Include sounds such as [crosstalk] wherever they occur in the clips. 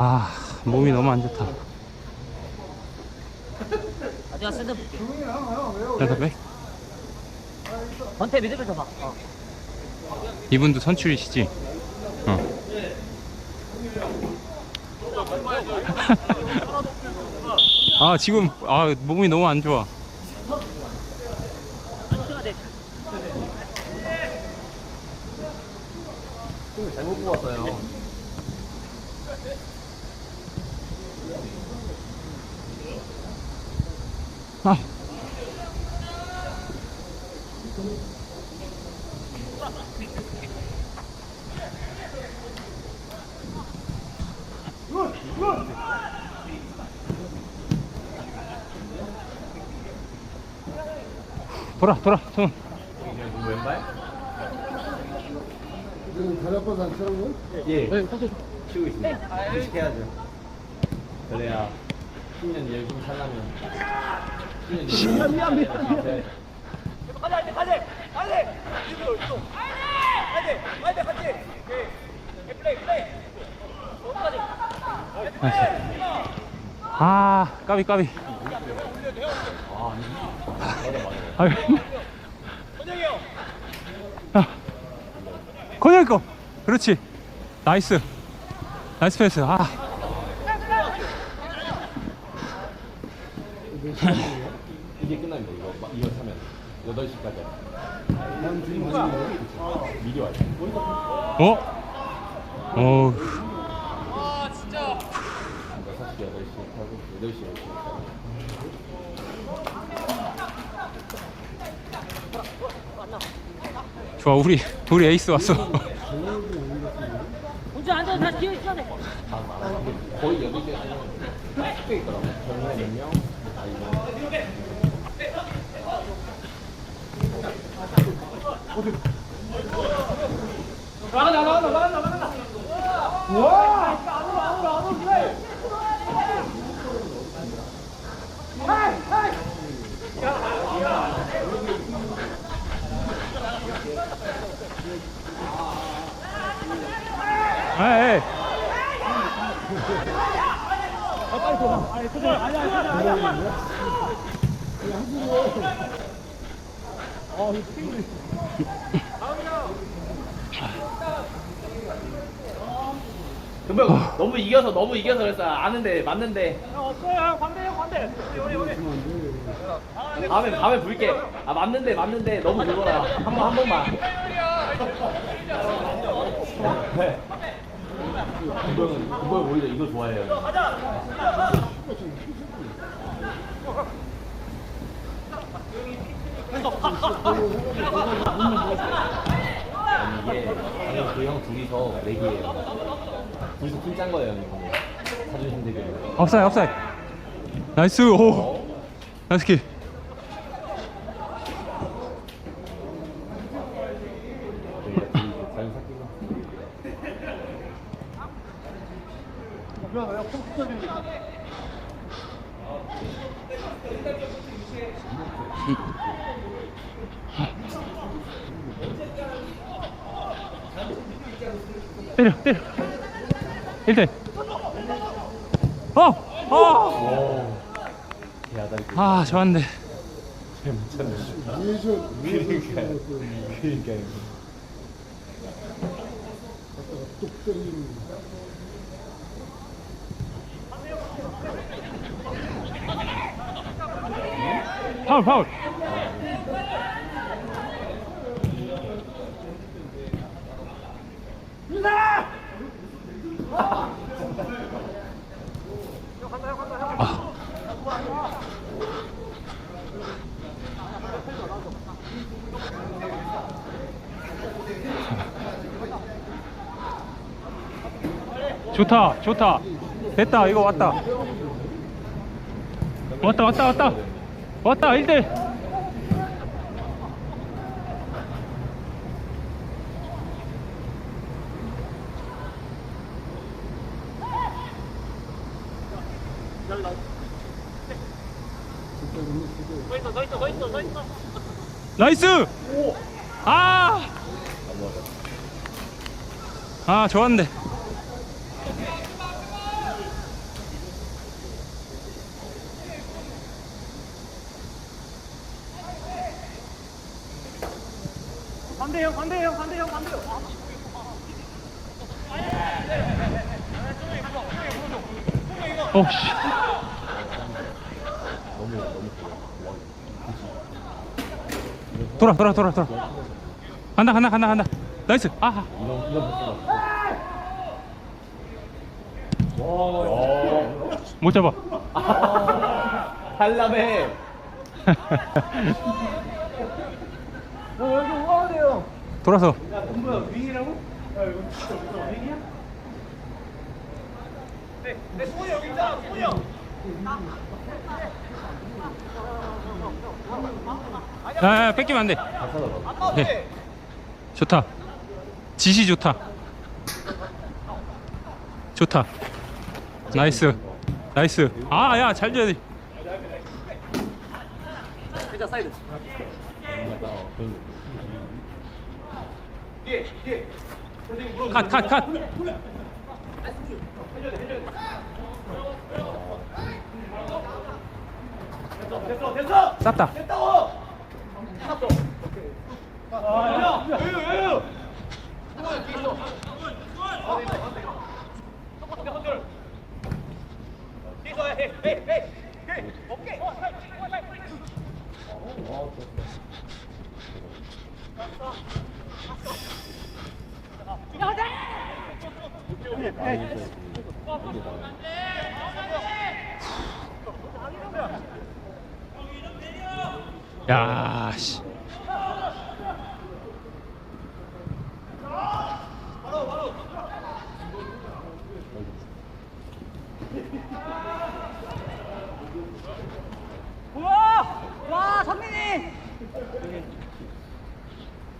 아 몸이 너무 안 좋다 아, 내가 샌드 볼게. 센터백 번태 미드를 줘봐. 어. 이분도 선출이시지? 어. [laughs] 아 지금 아 몸이 너무 안 좋아 잘못 뽑았어요. 아. 돌아 돌아 손 왼발? 지금 다리 아파서 안 치는 거? 예. 치고 있습니다. 의식해야죠. 그래야 10년 열심히 살려면 10년 미안 미안 미안. 네. 아 까비 까비. 아유. 아, 건영이 거. 그렇지. 나이스. 나이스 패스. 아 [laughs] 이게 끝납니다. 이거 마- 이거 사면 8시까지. 난 지금 많이 미리 와요. 어? 어 사실 8시에 타고 8시 10시에 타고. 좋아 우리 우리 에이스 왔어 혼자 앉아서 다시 기어 있어야 돼. 거의 8시에 타면 숙제 있더라고요. 정말 몇 명? 아, 이거. 에이 금방 너무 이겨서 너무 이겨서 그랬어 아는데 맞는데. 밤에 밤에 불게. 아 맞는데 맞는데. 너무 굵어라. 한 번 한 번만. 네. 금방은 금방 오히려 이거 좋아해요 아니 이게 방금 그형 둘이서 내기예요. 둘이서 팀짠 거예요 형님 사주신 대결 업사이 업사이 나이스 오. 나이스 킬 저희가 둘이 이제 자연 삭히고 때려 때려 1대 어! 어! 아 좋았는데 못 찾네 뚝 때리는 파울 파울 좋다 좋다. 됐다 이거 왔다. 왔다 왔다 왔다. 왔다 1대 나이스! 아! 아, 좋았는데. 반대형, 반대형, 반대형, 반대형. 어, 씨. 돌아, 돌아, 돌아, 돌아. 간다, 간다, 간다, 간다. 나이스. 아, 패스가 와못 잡아. 한람해 [laughs] 돌아서. 야, 야, 뺏기면 안 돼. 다살 아가 네. 좋다. 지시 좋다. 좋다. 나이스. 나이스. 아, 야, 잘 줘야 돼. 컷, 컷, 컷. 쌌다. 야, 씨. 우와! 와, 선민이!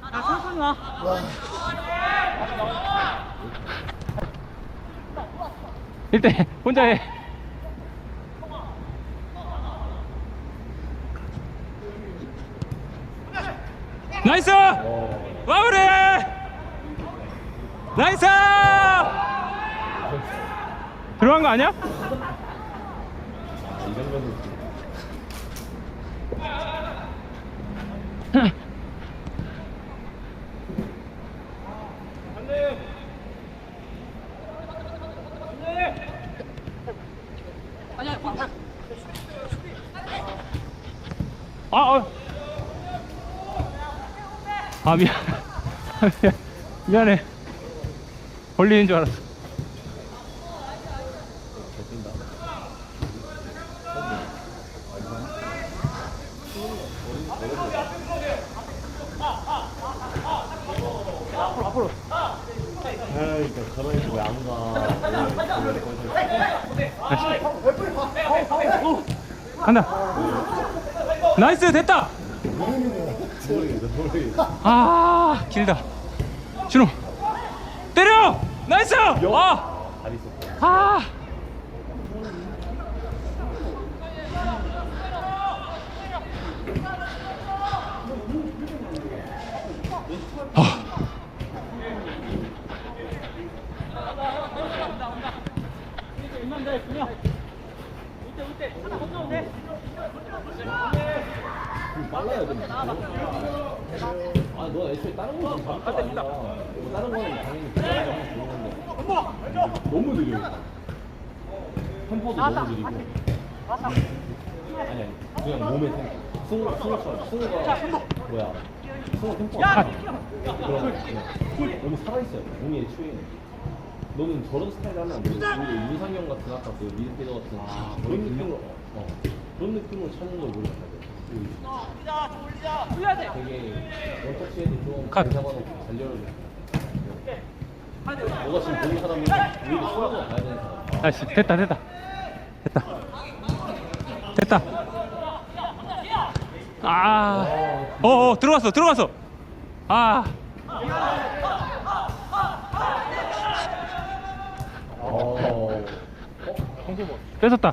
아, 천천히 와. 일대 혼자 해. 나이스! 마무리! 나이스! 들어간 거 아니야? 이 정도는 아, 미안. [laughs] 미안해. 걸리는 줄 알았어. 간다. 나이스 됐다. 아 길다. 때려. 나이스. 아, 잘 아. 아. 빨라야 돼. 아, 너 애초에 다른 거 아니야. 뭐 다른 거는 당연히 잘하는 거 좋은데. 너무 느려. 템포도 너무 느리고. 아니, 아니. 그냥 몸의 템포. 승우, 승우처럼. 승우가 뭐야. 승우 템포가 야! 그럼 그냥 너무 살아있어요. 몸이 애초에. 너는 저런 스타일 하면 안 돼. 오히려 윤상형 같은 아까 그 미드필더 같은 그런 느낌으로 어, 어. 그런 느낌으로 찾는 걸 노력해야 컷. 너가 지금 보는 사람은 오히려 수학을 가야 되는 사람. 나이스 됐다 됐다. 됐다. 됐다. 아. 어어 들어갔어 들어갔어. 아. 어. 뺏었다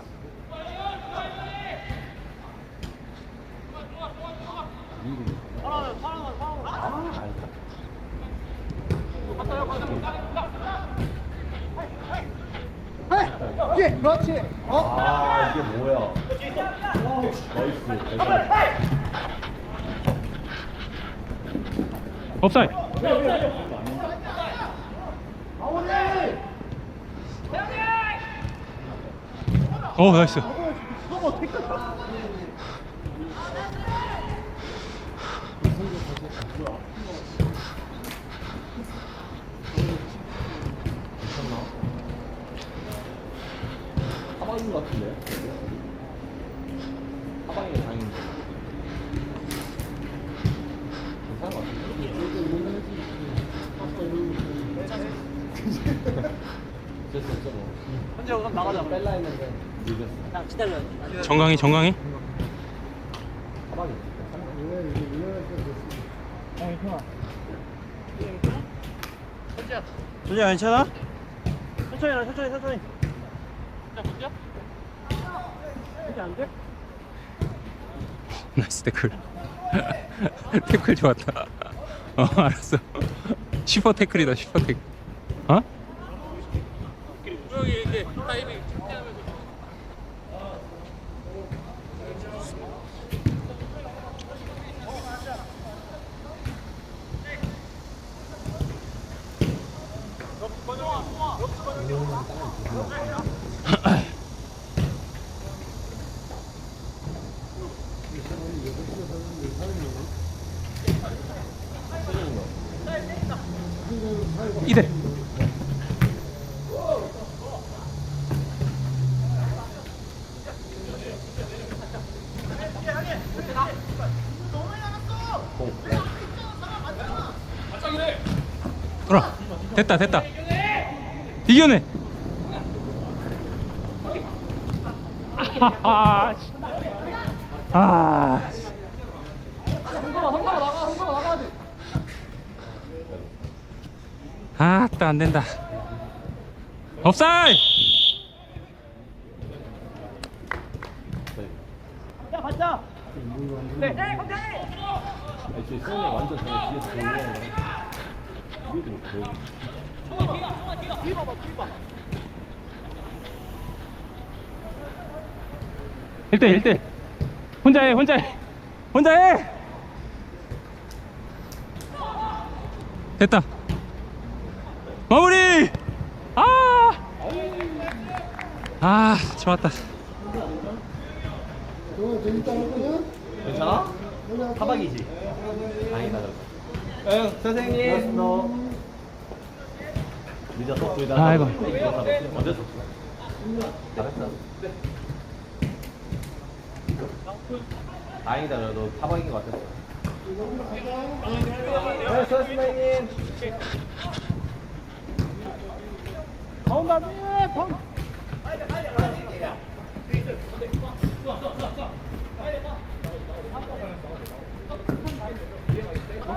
예, 그렇지. 어? 아 이게 뭐야? 나이스. 업사이드. 오 나이스. 하방인 것 같은데? 하방이 다행인데. 괜찮은 것 같은데? 됐어, 됐어, 뭐. 현재 그럼 나가자. 뺄라 했는데, 늦었어. 야, 기다려. 정강이 정강이. 괜찮아? 천천히 나 천천히 천천히. 나이스 태클. [laughs] 태클 좋았다. [laughs] 어 알았어. [laughs] 슈퍼 태클이다 슈퍼 태클. 어? 이대. 돌아. 됐다 됐다. 이겨내. 아. 씨. 아. 씨. 아, 따안 된다. 업사이. 야, 가자. 네, 네, 감사합니다. 아니, 저 수영이 완전 저기 뒤에서 보이는 거. 위에도 보여. 일대일대 혼자 해, 혼자 해. 혼자 해. 됐다. 마무리. 아. 아, 좋았다. 괜찮아? 하박이지? 다행이다, 그래서. 응, 선생님. 너. 늦었어? 둘 다. 아이고. 수 없어. 잘했어. 다행이다, 그래도 타박인 것 같았어. 네, 선생님. 가운데. 방. 오케이.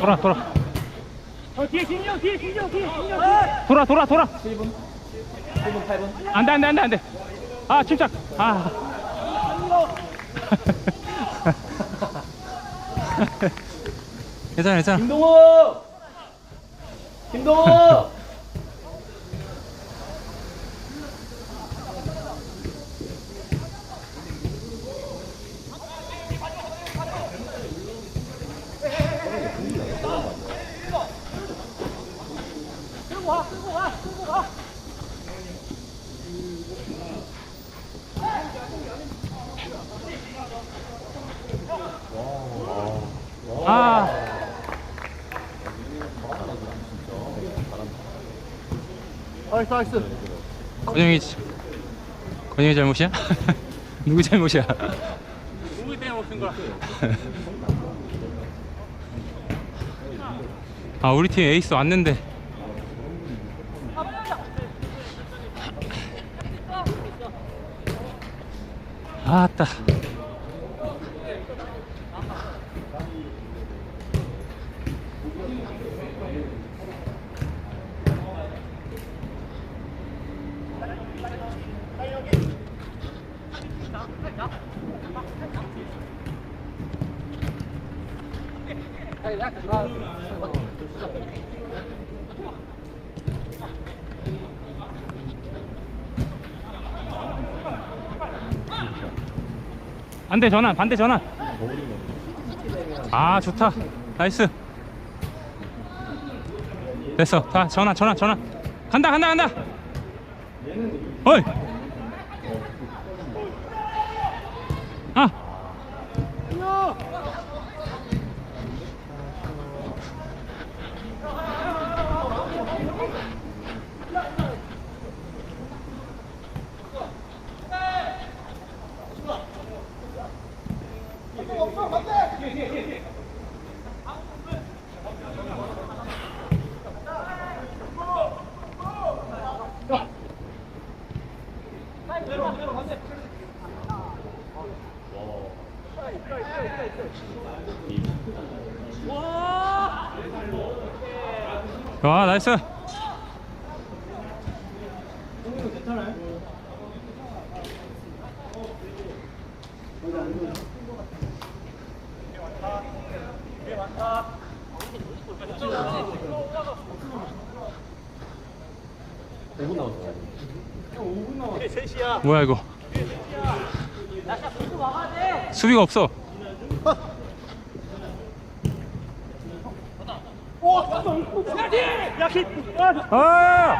돌아, 돌아. 어, 뒤에 진영, 뒤에 진영, 뒤에 진영. 돌아, 돌아, 돌아. 7분? 7분, 8분? 안 돼, 안 돼, 안 돼, 안 돼. 아, 침착. 아. [laughs] 괜찮아, 괜찮아. 김동호! 김동호! 끌고 와, 끌고 와, 끌고 와. 아. 나이스 나이스 건영이 건영이 잘못이야? [laughs] 누구 잘못이야? 누구 때문에 먹힌 거야? 아 우리 팀 에이스 왔는데 아따 반대 전환 반대 전환. 아 좋다. 나이스. 됐어. 다 전환 전환 전환. 간다 간다 간다. 어이. 아 나이스. 뭐야 이거 수비가 없어 야, 키! 야, 아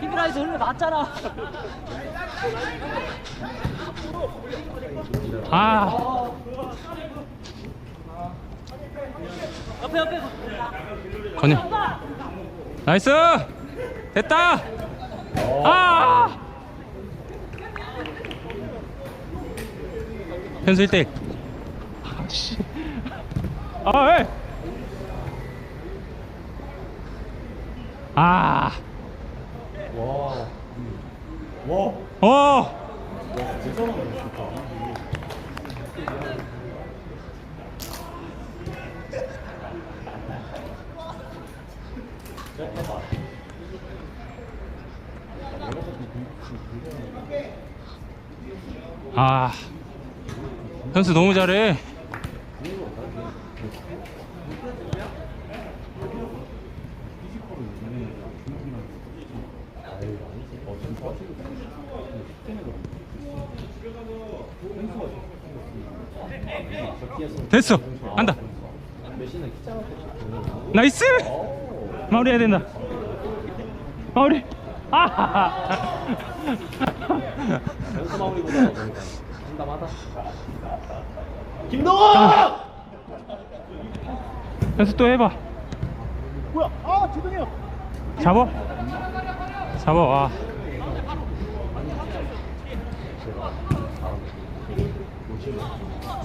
피드라이즈 흘러 났잖아. 아! 옆에, 옆에. 건영 나이스! 됐다! 아! 현수 1대1 아 씨 아 에. 아 와. 와. 어. 아, 현수 너무 잘해. 됐어, 작아서 나이스! 마무리해야 된다. 마무리. 아! 연습 마무리보다 뭔가 상담하다. 김동원 연습 또 해봐. 뭐야 아 죄송해요 잡어. 잡어. 와.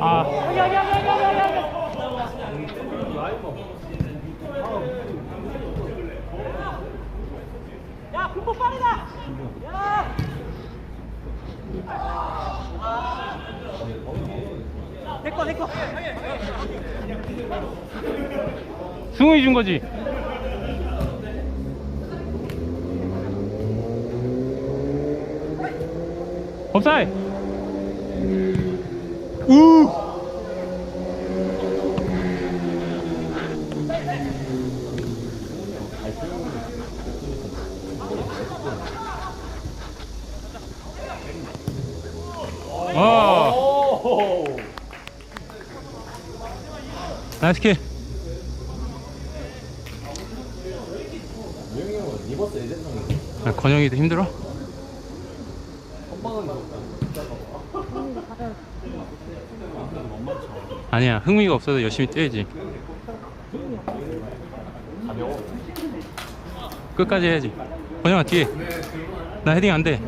아. 야, 금복 빠르다! 야! 내꺼, 내꺼. 승훈이 준 거지. 업사이. 우. 어 오. 나이스 킬 유영이 형은 리버스 에젠성이 아, 건영이도 힘들어? 아니야 흥미가 없어도 열심히 뛰어야지. 끝까지 해야지 건영아 뒤에 나 헤딩 안돼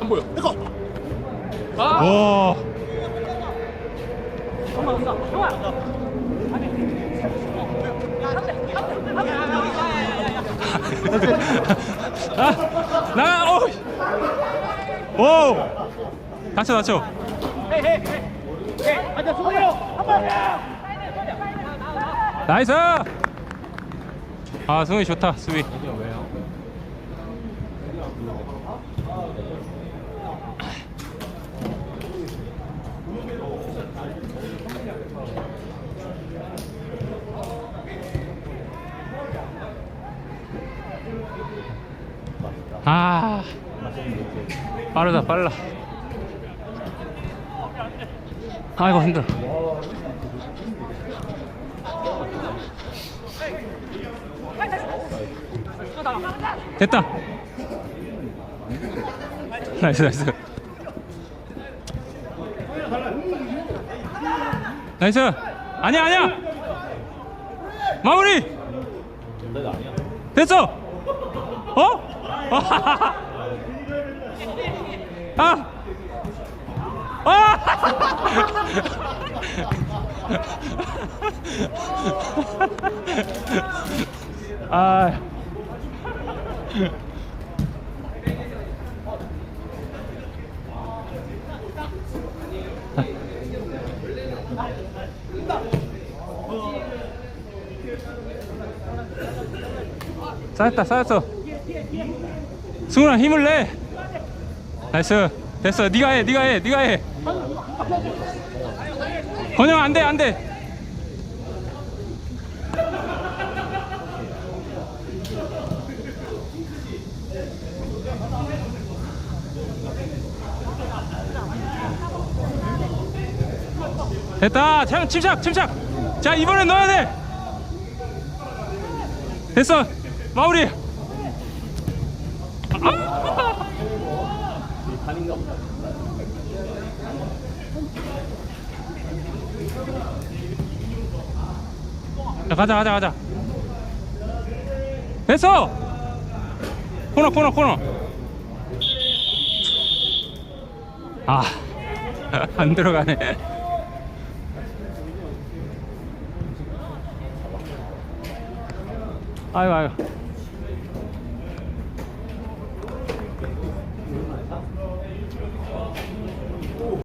안 보여. 와 형아 온다 형 나, 오, 오, 다쳐, 다쳐. 나이스. 아, 승훈이 좋다, 수비. 아, 빠르다, 빨라. 아이고 힘들어. 됐다. 나이스 나이스. 나이스. 아니야 아니야. 마무리. 됐어. 어? 아. 아. 아. 쌓였다 쌓였어 승훈아 힘을 내. 나이스. 됐어. 네가 해 네가 해 네가 해. 건영 안돼 안돼. 됐다. 참 침착 침착. 자 이번엔 넣어야 돼. 됐어. 마무리 단인가 보다. 자 가자 가자 가자. 됐어! 코너 코너 코너. 아 [laughs] 안 들어가네. 아이고 아이고